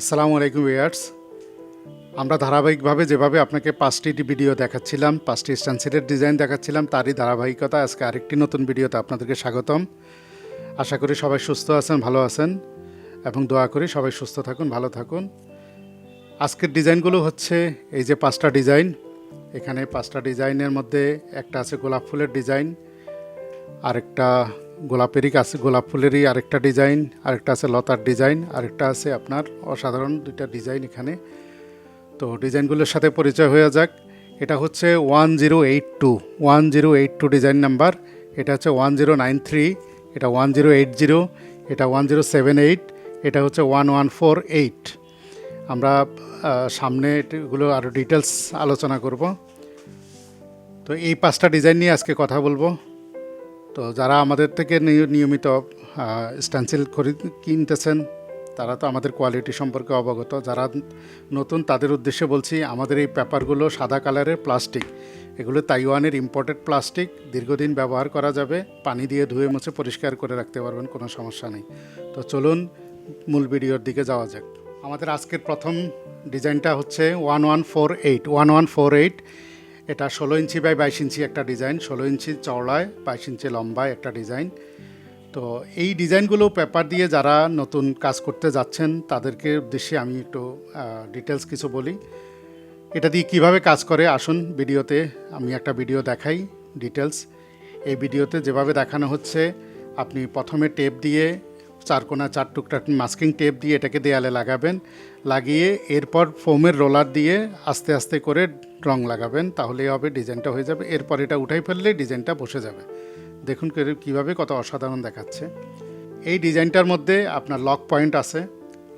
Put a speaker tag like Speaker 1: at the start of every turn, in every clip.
Speaker 1: আসসালামু আলাইকুম ভিউয়ার্স। আমরা ধারাবাহিকভাবে যেভাবে আপনাকে পাঁচটি ভিডিও দেখাচ্ছিলাম, পাঁচটি স্ট্যান্সিলের ডিজাইন দেখাচ্ছিলাম, তারই ধারাবাহিকতা আজকে আরেকটি নতুন ভিডিওতে আপনাদেরকে স্বাগতম। আশা করি সবাই সুস্থ আছেন, ভালো আছেন এবং দোয়া করি সবাই সুস্থ থাকুন, ভালো থাকুন। আজকের ডিজাইনগুলো হচ্ছে এই যে পাঁচটা ডিজাইন। এখানে পাঁচটা ডিজাইনের মধ্যে একটা আছে গোলাপ ফুলের ডিজাইন, আরেকটা গোলাপেরই আছে গোলাপ ফুলেরই আরেকটা ডিজাইন, আরেকটা আছে লতার ডিজাইন, আরেকটা আছে আপনার অসাধারণ দুইটা ডিজাইন এখানে। তো ডিজাইনগুলোর সাথে পরিচয় হয়ে যাক। এটা হচ্ছে one zero eight two, one zero eight two design number. এটা হচ্ছে ওয়ান জিরো নাইন থ্রি, এটা ওয়ান জিরো এইট জিরো, এটা ওয়ান জিরো সেভেন এইট, এটা হচ্ছে ওয়ান ওয়ান ফোর এইট। আমরা সামনে এগুলো আরও ডিটেলস আলোচনা করব। তো এই পাঁচটা ডিজাইন নিয়ে আজকে কথা বলব। তো যারা আমাদের থেকে নিয়মিত স্ট্যান্সিল কিনতেছেন, তারা তো আমাদের কোয়ালিটি সম্পর্কে অবগত। যারা নতুন, তাদের উদ্দেশ্যে বলছি, আমাদের এই পেপারগুলো সাদা কালারের প্লাস্টিক এগুলো তাইওয়ানের ইম্পোর্টেড প্লাস্টিক দীর্ঘদিন ব্যবহার করা যাবে, পানি দিয়ে ধুয়ে মুছে পরিষ্কার করে রাখতে পারবেন, কোনো সমস্যা নেই। তো চলুন, মূল ভিডিওর দিকে যাওয়া যাক। আমাদের আজকের প্রথম ডিজাইনটা হচ্ছে one one four eight one one four eight এটা ষোলো ইঞ্চি বাই বাইশ ইঞ্চি একটা ডিজাইন, ষোলো ইঞ্চি চওড়ায়, বাইশ ইঞ্চি লম্বায় একটা ডিজাইন। তো এই ডিজাইনগুলো পেপার দিয়ে যারা নতুন কাজ করতে যাচ্ছেন, তাদেরকে উদ্দেশ্যে আমি একটু ডিটেলস কিছু বলি। এটা দিয়ে কীভাবে কাজ করে, আসুন ভিডিওতে আমি একটা ভিডিও দেখাই ডিটেলস এই ভিডিওতে যেভাবে দেখানো হচ্ছে, আপনি প্রথমে টেপ দিয়ে চার কোনা, চার টুকটা মাস্কিং টেপ দিয়ে এটাকে দেয়ালে লাগাবেন। লাগিয়ে এরপর ফোমের রোলার দিয়ে আস্তে আস্তে করে রং লাগাবেন, তাহলেই হবে, ডিজাইনটা হয়ে যাবে। এরপর এটা উঠাই ফেললে ডিজাইনটা বসে যাবে। দেখুন কীভাবে কত অসাধারণ দেখাচ্ছে। এই ডিজাইনটার মধ্যে আপনার লক পয়েন্ট আছে।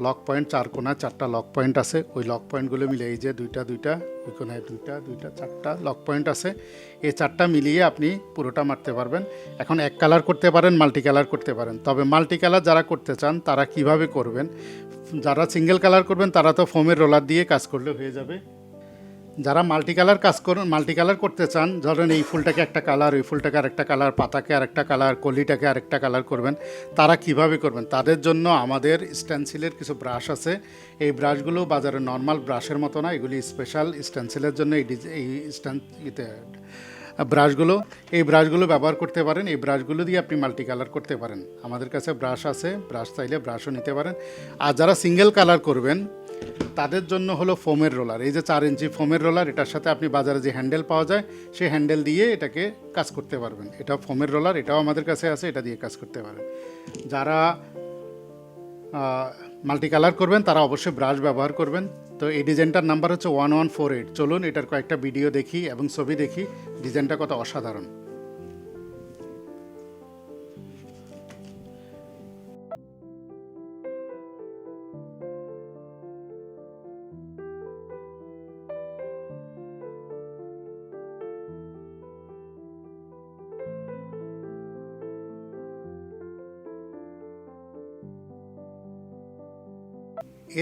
Speaker 1: লক পয়েন্ট চার কোনা চারটা লক পয়েন্ট আছে। ওই লক পয়েন্টগুলো মিলে এই যে দুইটা দুইটা, ওই কোনায় দুইটা দুইটা, চারটা লক পয়েন্ট আছে। এই চারটা মিলিয়ে আপনি পুরোটা মারতে পারবেন। এখন এক কালার করতে পারেন, মাল্টি কালার করতে পারেন। তবে মাল্টি কালার যারা করতে চান, তারা কীভাবে করবেন? যারা সিঙ্গেল কালার করবেন, তারা তো ফোমের রোলার দিয়ে কাজ করলে হয়ে যাবে। যারা মাল্টি কালার কাজ করুন মাল্টি কালার করতে চান, ধরেন এই ফুলটাকে একটা কালার ওই ফুলটাকে আরেকটা কালার পাতাকে আরেকটা কালার কলিটাকে আরেকটা কালার করবেন, তারা কীভাবে করবেন? তাদের জন্য আমাদের স্ট্যান্সিলের কিছু ব্রাশ আছে। এই ব্রাশগুলো বাজারে নর্মাল ব্রাশের মতো না, এগুলি স্পেশাল স্ট্যান্সিলের জন্য এই ডিজ- এই স্ট্যান ইতে ব্রাশগুলো এই ব্রাশগুলো ব্যবহার করতে পারেন, এই ব্রাশগুলো দিয়ে আপনি মাল্টি কালার করতে পারেন। আমাদের কাছে ব্রাশ আছে ব্রাশ চাইলে ব্রাশও নিতে পারেন। আর যারা সিঙ্গেল কালার করবেন তাদের জন্য হলো ফোমের রোলার। এই যে চার ইঞ্চি ফোমের রোলার, এটার সাথে আপনি বাজারে যে হ্যান্ডেল পাওয়া যায়, সেই হ্যান্ডেল দিয়ে এটাকে কাজ করতে পারবেন। এটা ফোমের রোলার, এটাও আমাদের কাছে আছে, এটা দিয়ে কাজ করতে পারেন। যারা মাল্টি কালার করবেন, তারা অবশ্যই ব্রাশ ব্যবহার করবেন। তো এই ডিজাইনটার নাম্বার হচ্ছে ওয়ান ওয়ান ফোর এইট চলুন এটার কয়েকটা ভিডিও দেখি এবং ছবি দেখি। ডিজাইনটা কত অসাধারণ।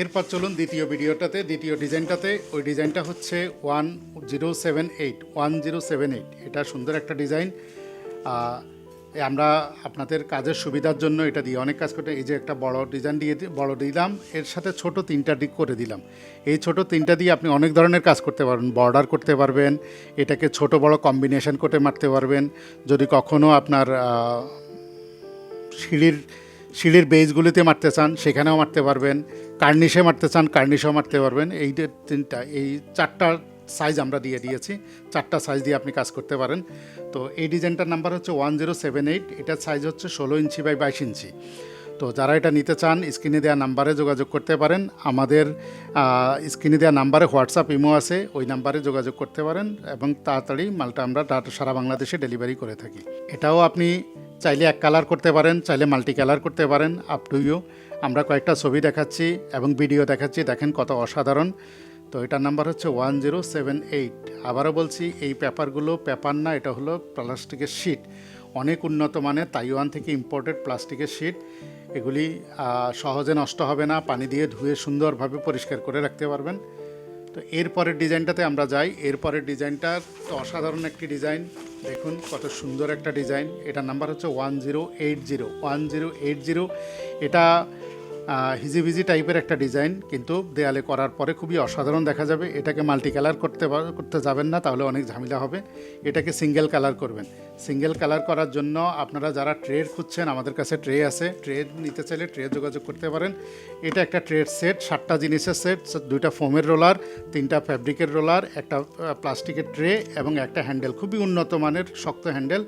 Speaker 1: এরপর চলুন দ্বিতীয় ভিডিওটাতে, দ্বিতীয় ডিজাইনটাতে। ওই ডিজাইনটা হচ্ছে one zero seven eight, one zero seven eight. এটা সুন্দর একটা ডিজাইন। আমরা আপনাদের কাজের সুবিধার জন্য এটা দিয়ে অনেক কাজ করতে এই যে একটা বড় ডিজাইন দিয়ে বড় দিলাম, এর সাথে ছোট তিনটা দিক করে দিলাম। এই ছোট তিনটা দিয়ে আপনি অনেক ধরনের কাজ করতে পারবেন। বর্ডার করতে পারবেন, এটাকে ছোট বড় কম্বিনেশন করে মারতে পারবেন। যদি কখনও আপনার সিঁড়ির সিঁড়ির বেজগুলিতে মারতে চান, সেখানেও মারতে পারবেন। কার্নিশে মারতে চান কার্নিশেও মারতে পারবেন। এই তিনটা, এই চারটা সাইজ আমরা দিয়ে দিয়েছি। চারটা সাইজ দিয়ে আপনি কাজ করতে পারেন। তো এই ডিজাইনটার নাম্বার হচ্ছে ওয়ান জিরো সেভেন এইট এটার সাইজ হচ্ছে ষোলো ইঞ্চি বাই বাইশ ইঞ্চি। তো যারা এটা নিতে চান, স্ক্রিনে দেওয়া নাম্বারে যোগাযোগ করতে পারেন। আমাদের স্ক্রিনে দেওয়া নাম্বারে হোয়াটসঅ্যাপ ইমো আছে, ওই নাম্বারে যোগাযোগ করতে পারেন এবং তাড়াতাড়ি মালটা আমরা সারা বাংলাদেশে ডেলিভারি করে থাকি। এটাও আপনি চাইলে এক কালার করতে পারেন, চাইলে মাল্টি কালার করতে পারেন আপ টু ইউ আমরা কয়েকটা ছবি দেখাচ্ছি এবং ভিডিও দেখাচ্ছি, দেখেন কত অসাধারণ। তো এটার নাম্বার হচ্ছে ওয়ান জিরো সেভেন এইট আবারও বলছি, এই পেপারগুলো পেপার না, এটা হলো প্লাস্টিকের শিট অনেক উন্নত মানের তাইওয়ান থেকে ইম্পোর্টেড প্লাস্টিকের শিট এগুলি সহজে নষ্ট হবে না, পানি দিয়ে ধুয়ে সুন্দরভাবে পরিষ্কার করে রাখতে পারবেন। তো এরপরের ডিজাইনটাতে আমরা যাই। এরপরের ডিজাইনটা অসাধারণ একটি ডিজাইন দেখুন, কত সুন্দর একটা ডিজাইন। এটা নাম্বার হচ্ছে one zero eight zero. One zero eight zero. এটা হিজিবিজি টাইপের একটা ডিজাইন কিন্তু দেয়ালে করার পরে খুবই অসাধারণ দেখা যাবে। এটাকে মাল্টি কালার করতে করতে যাবেন না, তাহলে অনেক ঝামেলা হবে। এটাকে সিঙ্গেল কালার করবেন। সিঙ্গেল কালার করার জন্য আপনারা যারা ট্রে খুঁজছেন, আমাদের কাছে ট্রে আছে। ট্রে নিতে চাইলে ট্রে যোগাযোগ করতে পারেন। এটা একটা ট্রের সেট সাতটা জিনিসের সেট দুইটা ফোমের রোলার তিনটা ফ্যাব্রিকের রোলার একটা প্লাস্টিকের ট্রে এবং একটা হ্যান্ডেল খুবই উন্নত মানের, শক্ত হ্যান্ডেল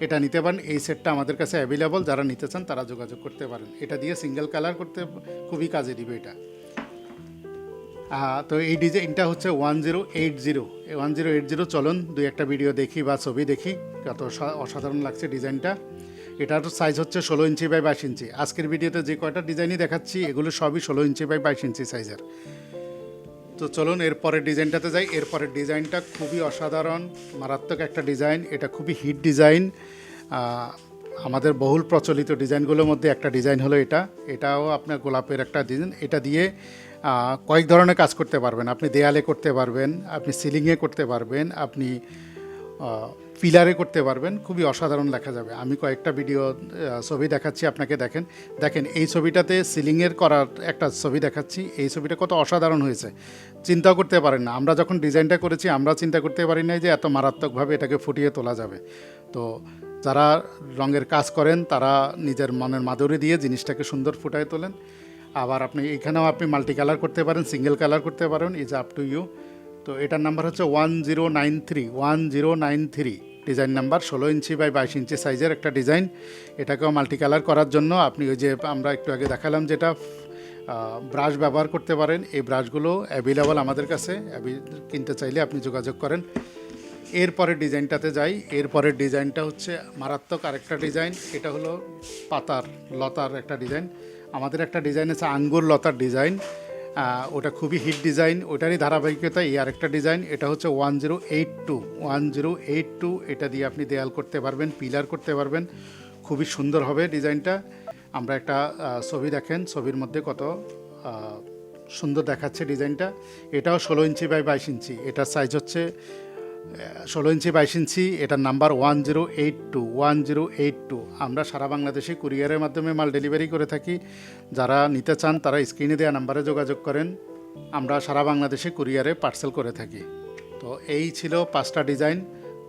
Speaker 1: এটা নিতে পারেন। এই সেটটা আমাদের কাছে অ্যাভেলেবল যারা নিতে চান, তারা যোগাযোগ করতে পারেন। এটা দিয়ে সিঙ্গেল কালার করতে খুবই কাজে দিবে এটা। তো এই ডিজাইনটা হচ্ছে one zero eight zero one zero eight zero চলুন, দুই একটা ভিডিও দেখি বা ছবি দেখি। কত অসা- অসাধারণ লাগছে ডিজাইনটা। এটার সাইজ হচ্ছে ষোলো ইঞ্চি বাই বাইশ ইঞ্চি। আজকের ভিডিওতে যে কয়টা ডিজাইনই দেখাচ্ছি, এগুলো সবই ষোলো ইঞ্চি বাই বাইশ ইঞ্চি সাইজের তো চলুন, এরপরের ডিজাইনটাতে যাই। এরপরের ডিজাইনটা খুবই অসাধারণ, মারাত্মক একটা ডিজাইন। এটা খুবই হিট ডিজাইন। আমাদের বহুল প্রচলিত ডিজাইনগুলোর মধ্যে একটা ডিজাইন হলো এটা। এটাও আপনার গোলাপের একটা ডিজাইন। এটা দিয়ে কয়েক ধরনের কাজ করতে পারবেন। আপনি দেয়ালে করতে পারবেন, আপনি সিলিংয়ে করতে পারবেন, আপনি পিলারে করতে পারবেন, খুবই অসাধারণ লেখা যাবে। আমি কয়েকটা ভিডিও ছবি দেখাচ্ছি, আপনাকে দেখেন। দেখেন, এই ছবিটাতে সিলিংয়ের করার একটা ছবি দেখাচ্ছি। এই ছবিটা কত অসাধারণ হয়েছে। চিন্তা করতে পারেন না। আমরা যখন ডিজাইনটা করেছি, আমরা চিন্তা করতে পারি নাই যে এত মারাত্মকভাবে এটাকে ফুটিয়ে তোলা যাবে। তো যারা রঙের কাজ করেন, তারা নিজের মনের মাধুরী দিয়ে জিনিসটাকে সুন্দর ফুটায় তোলেন। আবার আপনি, এখানেও আপনি মাল্টি কালার করতে পারেন, সিঙ্গেল কালার করতে পারেন, ইজ আপ টু ইউ। তো এটার নাম্বার হচ্ছে one zero nine three, one zero nine three. Design number ষোলো ইঞ্চি বাই বাইশ ইঞ্চি সাইজের একটা ডিজাইন। এটাকেও মাল্টি কালার করার জন্য আপনি ওই যে আমরা একটু আগে দেখালাম যেটা ব্রাশ ব্যবহার করতে পারেন। এই ব্রাশগুলো অ্যাভেলেবল আমাদের কাছে। কিনতে চাইলে আপনি যোগাযোগ করেন। এরপরের ডিজাইনটাতে যাই। এরপরের ডিজাইনটা হচ্ছে মারাত্মক আরেকটা ডিজাইন। এটা হলো পাতার, লতার একটা ডিজাইন। আমাদের একটা ডিজাইন আছে আঙ্গুর লতার ডিজাইন। ওটা খুবই হিট ডিজাইন, ওটারই ধারাবাহিকতা, এই আরেকটা ডিজাইন, এটা হচ্ছে one zero eight two. One zero eight two, এটা দিয়ে আপনি দেয়াল করতে পারবেন, পিলার করতে পারবেন, খুবই সুন্দর হবে ডিজাইনটা। আমরা একটা ছবি দেখেন, ছবির মধ্যে কত সুন্দর দেখাচ্ছে ডিজাইনটা। এটাও ষোলো ইঞ্চি বাই বাইশ ইঞ্চি, এটার সাইজ হচ্ছে ষোলো ইঞ্চি, বাইশ ইঞ্চি, এটার number one zero eight two one zero eight two আমরা সারা বাংলাদেশে কুরিয়ারের মাধ্যমে মাল ডেলিভারি করে থাকি। যারা নিতে চান, তারা স্ক্রিনে দেওয়া নাম্বারে যোগাযোগ করেন। আমরা সারা বাংলাদেশে কুরিয়ারে পার্সেল করে থাকি। তো এই ছিল পাঁচটা ডিজাইন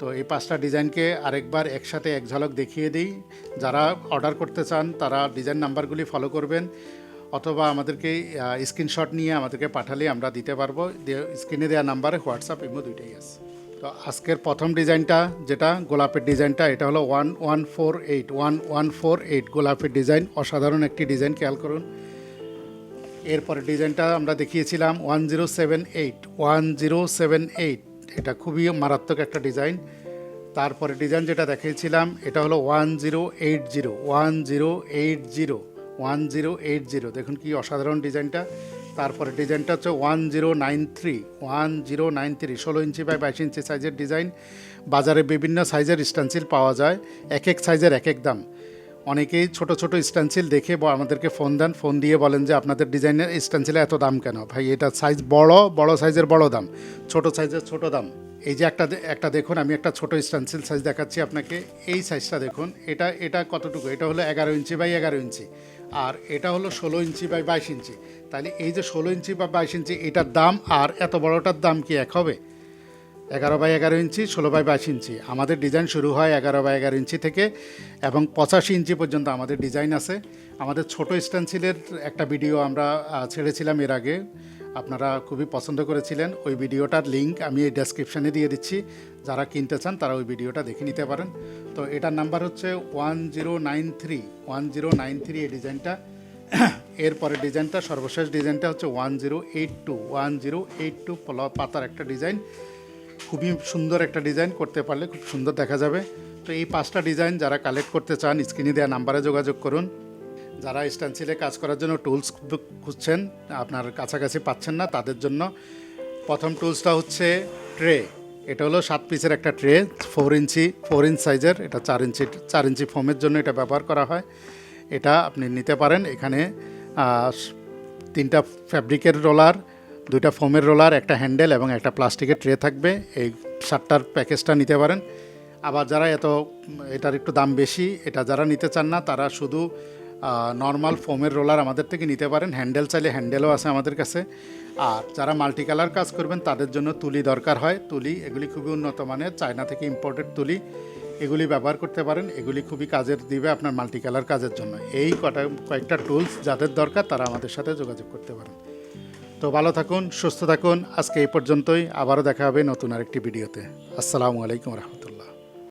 Speaker 1: তো এই পাঁচটা ডিজাইনকে আরেকবার একসাথে এক ঝলক দেখিয়ে দিই। যারা অর্ডার করতে চান, তারা ডিজাইন নাম্বারগুলি ফলো করবেন। অথবা আমাদেরকে স্ক্রিনশট নিয়ে আমাদেরকে পাঠালে আমরা দিতে পারব। স্ক্রিনে দেওয়া নাম্বারে হোয়াটসঅ্যাপ ইমো দুইটাই আছে। তো আজকের প্রথম ডিজাইনটা যেটা, গোলাপের ডিজাইনটা, এটা হলো one one four eight, one one four eight গোলাপের ডিজাইন। অসাধারণ একটি ডিজাইন, খেয়াল করুন। এরপরে ডিজাইনটা আমরা দেখিয়েছিলাম one zero seven eight, one zero seven eight. এটা খুবই মারাত্মক একটা ডিজাইন। তারপরে ডিজাইন যেটা দেখিয়েছিলাম, এটা হলো one zero eight zero, one zero eight zero, one zero eight zero. দেখুন কি অসাধারণ ডিজাইনটা। তারপরে ডিজাইনটা হচ্ছে one zero nine three one zero nine three ষোলো ইঞ্চি বাই বাইশ ইঞ্চি সাইজের ডিজাইন। বাজারে বিভিন্ন সাইজের স্টেন্সিল পাওয়া যায় এক এক সাইজের এক এক দাম। অনেকেই ছোট ছোট স্টেন্সিল দেখে আমাদেরকে ফোন দেন ফোন দিয়ে বলেন যে আপনাদের ডিজাইনের স্টেন্সিলে এত দাম কেন? ভাই, এটা সাইজ বড় বড় সাইজের বড় দাম, ছোট সাইজের ছোট দাম। এই যে একটা একটা দেখুন, আমি একটা ছোট স্টেন্সিল সাইজ দেখাচ্ছি আপনাকে, এই সাইজটা দেখুন, এটা এটা কতটুকু? এটা হলো এগারো ইঞ্চি বাই এগারো ইঞ্চি। আর এটা হলো ষোলো ইঞ্চি বাই বাইশ ইঞ্চি। তাহলে এই যে ষোলো ইঞ্চি বা বাইশ ইঞ্চি, এটার দাম আর এত বড়টার দাম কি এক হবে? এগারো বাই এগারো ইঞ্চি, ষোলো বাই বাইশ ইঞ্চি। আমাদের ডিজাইন শুরু হয় এগারো বাই এগারো ইঞ্চি থেকে এবং পঁচাশি ইঞ্চি পর্যন্ত আমাদের ডিজাইন আছে। আমাদের ছোট স্টেন্সিলের একটা ভিডিও আমরা ছেড়েছিলাম এর আগে। আপনারা খুবই পছন্দ করেছিলেন। ওই ভিডিওটার লিঙ্ক আমি এই ডেসক্রিপশানে দিয়ে দিচ্ছি। যারা কিনতে চান, তারা ওই ভিডিওটা দেখে নিতে পারেন। তো এটার নাম্বার হচ্ছে one zero nine three one zero nine three এই ডিজাইনটা এরপরে ডিজাইনটা সর্বশেষ ডিজাইনটা হচ্ছে one zero eight two one zero eight two পাতার একটা ডিজাইন খুবই সুন্দর একটা ডিজাইন করতে পারলে খুব সুন্দর দেখা যাবে। তো এই পাঁচটা ডিজাইন যারা কালেক্ট করতে চান স্ক্রিনে দেওয়া নাম্বারে যোগাযোগ করুন। যারা স্ট্যান্সিলে কাজ করার জন্য টুলস খুঁজছেন, আপনার কাছাকাছি পাচ্ছেন না, তাদের জন্য প্রথম টুলসটা হচ্ছে ট্রে এটা হলো সাত পিসের একটা tray four inch four inch সাইজের এটা চার ইঞ্চি চার ইঞ্চি ফোমের জন্য এটা ব্যবহার করা হয়। এটা আপনি নিতে পারেন, এখানে তিনটা ফ্যাব্রিকের রোলার দুইটা ফোমের রোলার একটা হ্যান্ডেল এবং একটা প্লাস্টিকের ট্রে থাকবে। এই সাতটার প্যাকেজটা নিতে পারেন। আবার যারা এত এটার একটু দাম বেশি, এটা যারা নিতে চান না, তারা শুধু নর্মাল ফোমের রোলার আমাদের থেকে নিতে পারেন। হ্যান্ডেল চাইলে হ্যান্ডেলও আছে আমাদের কাছে। আর যারা মাল্টি কালার কাজ করবেন, তাদের জন্য তুলি দরকার হয়। তুলি এগুলি খুবই উন্নত মানের, চায়না থেকে ইম্পোর্টেড তুলি। এগুলি ব্যবহার করতে পারেন। এগুলি খুবই কাজের, দিবে আপনার মাল্টি কালার কাজের জন্য। এই কটা, কয়েকটা টুলস যাদের দরকার, তারা আমাদের সাথে যোগাযোগ করতে পারেন। তো ভালো থাকুন, সুস্থ থাকুন। আজকে এই পর্যন্তই। আবারও দেখা হবে নতুন আরেকটি ভিডিওতে আসসালামু আলাইকুম রহমতুল্লাহ।